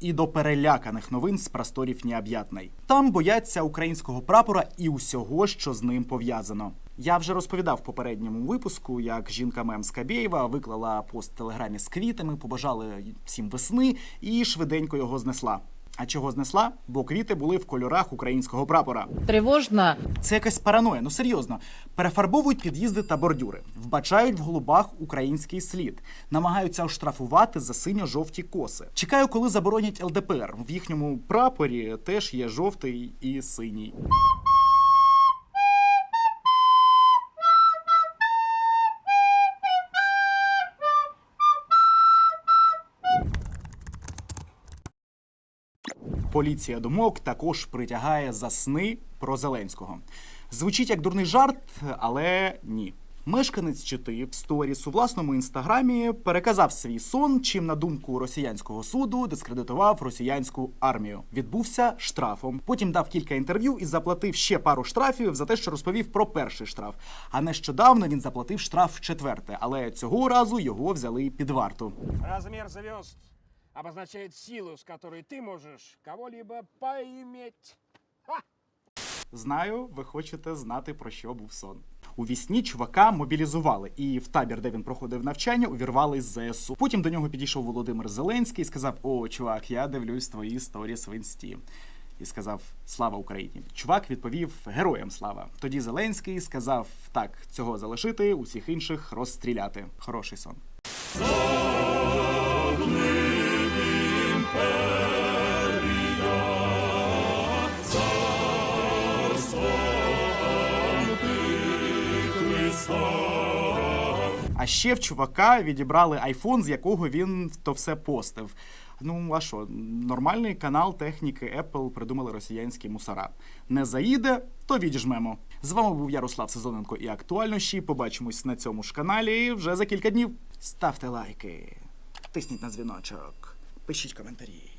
І до переляканих новин з просторів необ'ятний. Там бояться українського прапора і усього, що з ним пов'язано. Я вже розповідав в попередньому випуску, як жінка мем Скабєєва виклала пост в телеграмі з квітами, побажали всім весни і швиденько його знесла. А чого знесла? Бо квіти були в кольорах українського прапора. Тривожно. Це якась параноя, ну серйозно. Перефарбовують під'їзди та бордюри, вбачають в голубах український слід, намагаються оштрафувати за синьо-жовті коси. Чекаю, коли заборонять ЛДПР. В їхньому прапорі теж є жовтий і синій. Поліція думок також притягає за сни про Зеленського. Звучить як дурний жарт, але ні. Мешканець чити в сторіс у власному інстаграмі переказав свій сон, чим, на думку росіянського суду, дискредитував росіянську армію. Відбувся штрафом. Потім дав кілька інтерв'ю і заплатив ще пару штрафів за те, що розповів про перший штраф. А нещодавно він заплатив штраф четверте, але цього разу його взяли під варту. Размер звезд обозначает силу, с которой ты можешь кого-либо поиметь. Ха! Знаю, ви хочете знати про що був сон. У вісні чувака мобілізували, і в табір, де він проходив навчання, увірвали з ЗСУ. Потім до нього підійшов Володимир Зеленський і сказав: О, чувак, я дивлюсь твої сторіс в інсті. І сказав Слава Україні. Чувак відповів Героям слава. Тоді Зеленський сказав: так, цього залишити, усіх інших розстріляти. Хороший сон. Ще в чувака відібрали айфон, з якого він то все постив. Ну а що, нормальний канал техніки Apple придумали росіянські мусора. Не заїде, то відіжмемо. З вами був Ярослав Сезоненко і актуальнощі. Побачимось на цьому ж каналі вже за кілька днів. Ставте лайки, тисніть на дзвіночок, пишіть коментарі.